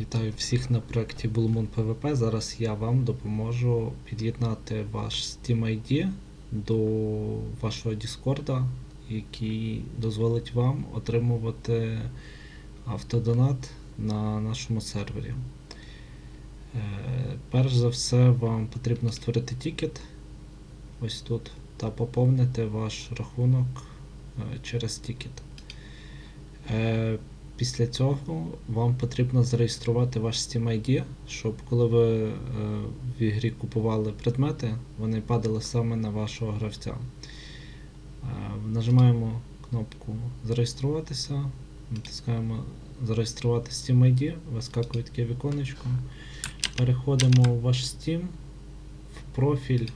Вітаю всіх на проєкті Bullmoon PvP. Зараз я вам допоможу під'єднати ваш Steam ID до вашого Discord, який дозволить вам отримувати автодонат на нашому сервері. Е, Перш за все, вам потрібно створити тікет ось тут та поповнити ваш рахунок е, через тікет. Після цього вам потрібно зареєструвати ваш Steam ID, щоб коли ви е, в ігрі купували предмети, вони падали саме на вашого гравця. Е, нажимаємо кнопку Зареєструватися, натискаємо Зареєструвати Steam ID, вискакує таке віконечко. Переходимо в ваш Steam, в профіль.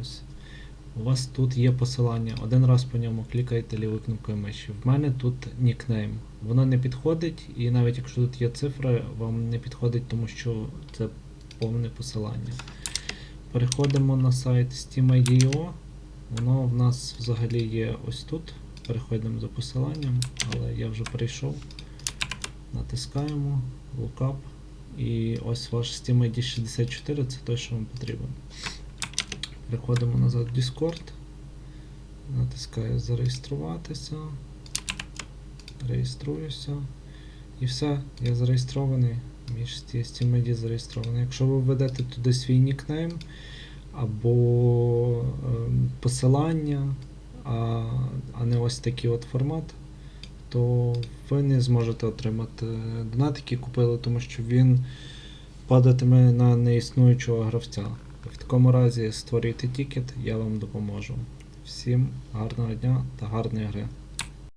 Ось. У вас тут є посилання. Один раз по ньому клікаєте лівою кнопкою миші. В мене тут нікнейм. Воно не підходить, і навіть якщо тут є цифри, вам не підходить, тому що це повне посилання. Переходимо на сайт SteamID.io. Воно в нас взагалі є ось тут. Переходимо за посиланням, але я вже перейшов. Натискаємо Lookup. І ось ваш SteamID 64 це той, що вам потрібен. Переходимо назад в Discord. Натискаю зареєструватися. Реєструюся. І все, я зареєстрований. Steam ID зареєстрований. Якщо ви введете туди свій нікнейм або ем, посилання, а, а не ось такий от формат, то ви не зможете отримати донат, який купили, тому що він падатиме на неіснуючого гравця. В такому разі створюйте тікет, я вам допоможу. Всім гарного дня та гарної гри.